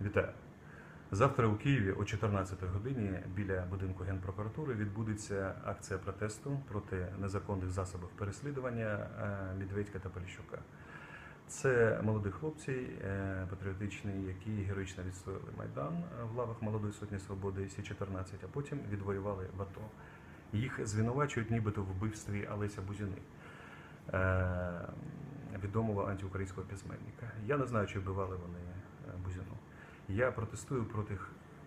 Вітаю. Завтра у Києві о 14 годині біля будинку Генпрокуратури відбудеться акція протесту проти незаконних засобів переслідування Медведька та Поліщука. Це молоді хлопці е, патріотичні, які героїчно відстояли Майдан в лавах Молодої Сотні Свободи Сі 14 а потім відвоювали в АТО. Їх звинувачують нібито в вбивстві Олеся Бузіни, е, відомого антиукраїнського письменника. Я не знаю, чи вбивали вони. Я протестую проти,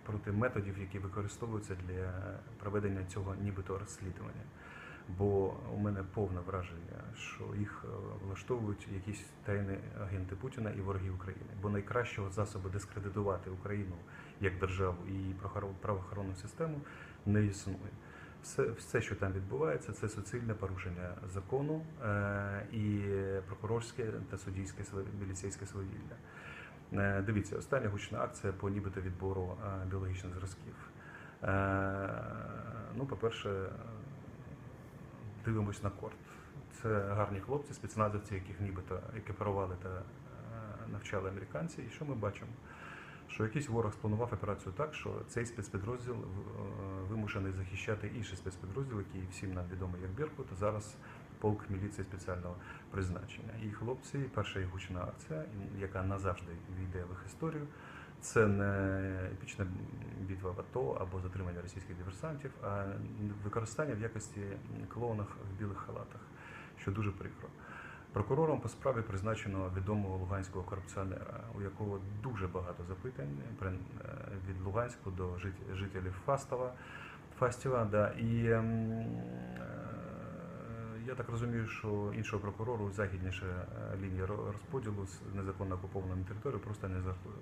проти методів, які використовуються для проведення цього нібито розслідування. Бо у мене повне враження, що їх е, влаштовують якісь тайні агенти Путіна і вороги України. Бо найкращого засобу дискредитувати Україну як державу і її правоохоронну систему не існує. Все, все, що там відбувається, це суцільне порушення закону е, і прокурорське та суддійське міліцейське свавілля. Е, Дивіться, остання гучна акція по нібито відбору е, біологічних зразків. Е, Ну, по-перше, дивимось на корт. Це гарні хлопці, спецназовці, яких нібито екіпірували та навчали американці. І що ми бачимо? Що якийсь ворог спланував операцію так, що цей спецпідрозділ вимушений захищати інший спецпідрозділ, який всім нам відомий як Біркут, а зараз полк міліції спеціального призначення. І хлопці, перша їх гучна акція, яка назавжди війде в їх історію. Це не епічна битва в АТО або затримання російських диверсантів, а використання в якості клоунах в білих халатах, що дуже прикро. Прокурором по справі призначено відомого луганського корупціонера, у якого дуже багато запитань е, від Луганську до жит- жителів Фастова. Фастіва, да. І ем, я так розумію, що іншого прокурору західніше е, лінія розподілу з незаконно окупованими територією просто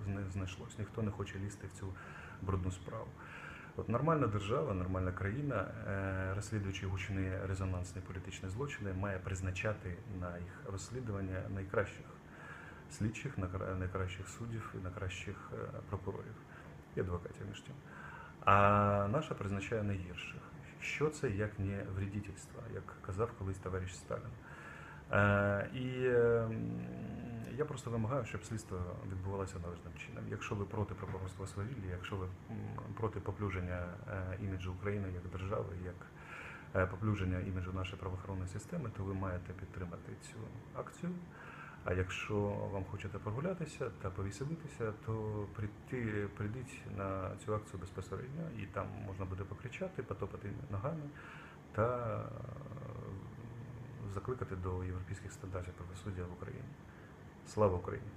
не, знайшлось. Ніхто не хоче лізти в цю брудну справу. От нормальна держава, нормальна країна, е, розслідуючи гучні резонансні політичні злочини, має призначати на їх розслідування найкращих слідчих, найкращих суддів і найкращих е, прокурорів і адвокатів між тим. А наша призначає найгірших. Що це як не вредительство, як казав колись товариш Сталін. Е, і е, я просто вимагаю, щоб слідство відбувалося належним чином. Якщо ви проти прокурорського свавілля, якщо ви проти поплюження е, іміджу України як держави, як е, поплюження іміджу нашої правоохоронної системи, то ви маєте підтримати цю акцію. А якщо вам хочете прогулятися та повіселитися, то прийти, прийдіть на цю акцію безпосередньо, і там можна буде покричати, потопати ногами та е, закликати до європейських стандартів правосуддя в Україні. Слава Україні!